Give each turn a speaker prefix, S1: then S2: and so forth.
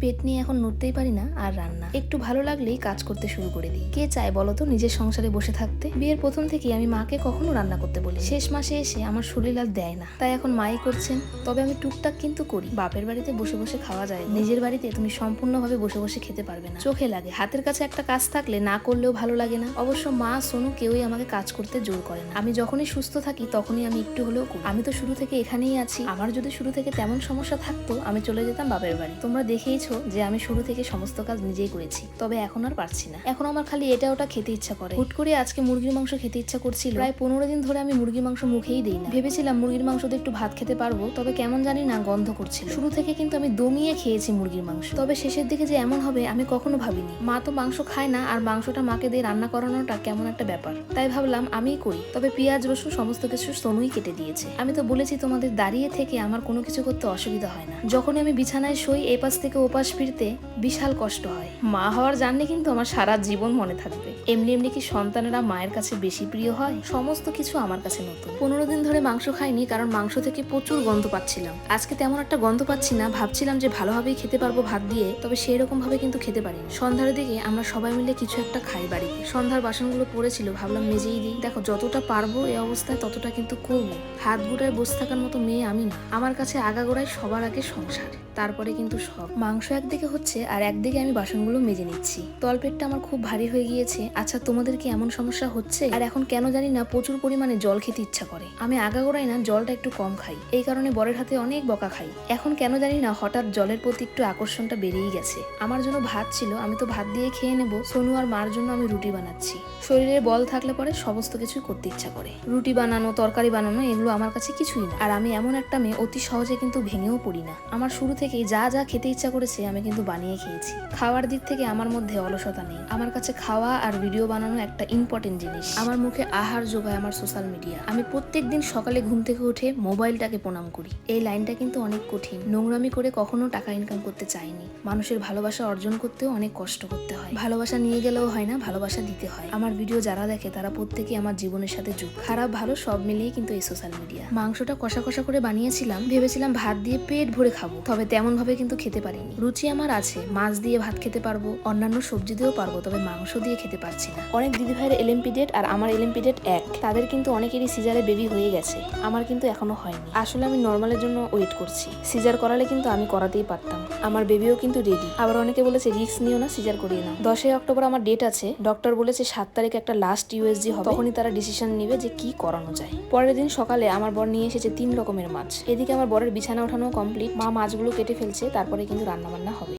S1: পেট নিয়ে এখন নড়তেই পারি না আর রান্না। একটু ভালো লাগলেই কাজ করতে শুরু করে দিই। কে চায় বলো তো নিজের সংসারে বসে থাকতে? বিয়ের প্রথম থেকেই আমি মাকে কখনো রান্না করতে বলি শেষ মাসে এসে আমার শরীর আর দেয় না। তাই এখন মাই করছেন। তবে আমি টুকটাক কিন্তু করি। বাপের বাড়িতে বসে বসে খাওয়া যায়। নিজের বাড়িতে তুমি সম্পূর্ণভাবে বসে বসে খেতে পারবে না। চোখে লাগে। হাতের কাছে একটা কাজ থাকলে না করলেও ভালো লাগে না। অবশ্য মা, সোনু কেউই আমাকে কাজ করতে জোর করে না। আমি যখনই সুস্থ থাকি তখনই আমি একটু হলেও করি। আমি তো শুরু থেকে এখানেই আছি। আমার যদি শুরু থেকে তেমন সমস্যা থাকতো, আমি চলে যেতাম বাপের বাড়ি। তোমরা দেখেইছো যে আমি শুরু থেকে সমস্ত কাজ নিজেই করেছি, তবে এখন আর পারছি না। এখন আমার খালি এটা ওটা খেতে ইচ্ছা করে। হুট করে আজকে মুরগির মাংস খেতে ইচ্ছা করছিল। প্রায় পনেরো দিন ধরে আমি মুরগির মাংস মুখেই দিই না। ভেবেছিলাম মুরগির মাংস দিয়ে একটু ভাত খেতে পারব, তবে কেমন জানি না গন্ধ করছিল। শুরু থেকে কিন্তু আমি দমিয়ে খেয়েছি মুরগির মাংস। তবে শেষের দিকে যে এমন হবে আমি কখনো ভাবিনি। মা তো মাংস খায় না, আর মাংসটা মাকে দিয়ে রান্না করানোটা কেমন একটা ব্যাপার। তাই ভাবলাম আমিই করি, তবে পেঁয়াজ, রসুন সমস্ত কিছু সোনুই কেটে দিয়েছে। আমি তো বলেছি তোমাদের দাঁড়িয়ে থেকে আমার কোনো কিছু করতে অসুবিধা হয় না। যখনই আমি বিছানায় শুই, এপাশ থেকে ওপাশ ফিরতে বিশাল কষ্ট হয়। মা হওয়ার জানলে কিন্তু আমার সারা জীবন মনে থাকবে। এমনি এমনি কি সন্তানেরা মায়ের কাছে বেশি প্রিয় হয়? সমস্ত কিছু আমার কাছে নতুন। পনেরো দিন ধরে মাংস খাইনি কারণ মাংস থেকে প্রচুর গন্ধ পাচ্ছিলাম। আজকে তেমন একটা গন্ধ পাচ্ছি না। ভাবছিলাম যে ভালোভাবেই খেতে পারব ভাত দিয়ে, তবে সেই রকম ভাবে কিন্তু খেতে পারিনি। সন্ধ্যার দিকে আমরা সবাই মিলে কিছু একটা খাই বাড়িতে। সন্ধ্যার বাসনগুলো পড়েছিল, ভাবলাম মেজেই দিই। দেখো, যতটা পারব এই অবস্থায় ততটা কিন্তু করব। হাত গুটায় বসে থাকার মতো মেয়ে আমি না। আমার কাছে আগাগোড়ায় সবার আগে সংসার। তারপরে কিন্তু সব। মাংস একদিকে হচ্ছে আর একদিকে আমি বাসনগুলো মেজে নিচ্ছি। তলপেটটা আমার খুব ভারী হয়ে গিয়েছে। আচ্ছা তোমাদের কি এমন সমস্যা হচ্ছে? আর এখন কেন জানি না প্রচুর পরিমাণে জল খেতে ইচ্ছা করে। আমি আগাগোড়াই না জলটা একটু কম খাই। এই কারণে বরের হাতে অনেক বকা খাই। এখন কেন জানি না হঠাৎ জলের প্রতি একটু আকর্ষণটা বেড়েই গেছে। আমার জন্য ভাত ছিল, আমি তো ভাত দিয়ে খেয়ে নেব। সোনু আর মার জন্য আমি রুটি বানাচ্ছি। শরীরে বল থাকলে পরে সমস্ত কিছুই করতে ইচ্ছা করে। রুটি বানানো, তরকারি বানানো, এগুলো আমার কাছে কিছুই না। আর আমি এমন একটা মেয়ে অতি সহজে কিন্তু ভেঙেও পড়ি না। আমার শুরু থেকেই যা যা খেতে ইচ্ছা করেছে আমি কিন্তু বানিয়ে খেয়েছি। খাওয়ার দিক থেকে আমার মধ্যে অলসতা নেই। আমার কাছে খাওয়া আর ভিডিও বানানো একটা ইম্পর্টেন্ট জিনিস। আমার মুখে আহার যোগায় আমার সোশ্যাল মিডিয়া আমি প্রত্যেক দিন সকালে ঘুম থেকে উঠে মোবাইলটাকে প্রণাম করি। এই লাইনটা কিন্তু অনেক কঠিন। নোংরামি করে কখনো টাকা ইনকাম করতে চাইনি। মানুষের ভালোবাসা অর্জন করতেও অনেক কষ্ট করতে হয়। ভালোবাসা নিয়ে গেলেও হয় না, ভালোবাসা দিতে হয়। আমার ভিডিও যারা দেখে তারা প্রত্যেকেই আমার জীবনের সাথে যুগ খারাপ, ভালো সব মিলিয়ে কিন্তু এই সোশ্যাল মিডিয়া মাংসটা কষা কষা করে বানিয়েছিলাম। ভেবেছিলাম ভাত দিয়ে পেট ভরে খাব। তবে তেমন ভাবে কিন্তু খেতে পারিনি। রুচি আমার আছে, মাছ দিয়ে ভাত খেতে পারব, অন্যান্য সবজি দিয়েও পারব, তবে মাংস দিয়ে খেতে পারছি না। অনেক দিদি ভাইয়ের এলএমপি ডেট আর আমার এলএমপি ডেট এক। তাদের কিন্তু অনেকেরই সিজারে বেবি হয়ে গেছে। আমার কিন্তু এখনও হয়নি। আসলে আমি নর্মালের জন্য ওয়েট করছি। সিজার করালে কিন্তু আমি করাতেই পারতাম। আমার বেবিও কিন্তু রেডি আবার অনেকে বলেছে রিস্ক নিও না সিজার করিয়ে নাও। দশই অক্টোবর আমার ডেট আছে। ডক্টর বলেছে, সাত তারিখ একটা লাস্ট ইউএসজি হবে। তখনই তারা ডিসিশন নেবে যে কি করানো যায়। পরের দিন সকালে আমার বর নিয়ে এসেছে তিন রকমের মাছ। এদিকে আমার বরের বিছানা ওঠানো কমপ্লিট মা মাছগুলো কেটে ফেলছে তারপরে কিন্তু রান্নাবান্না হবে।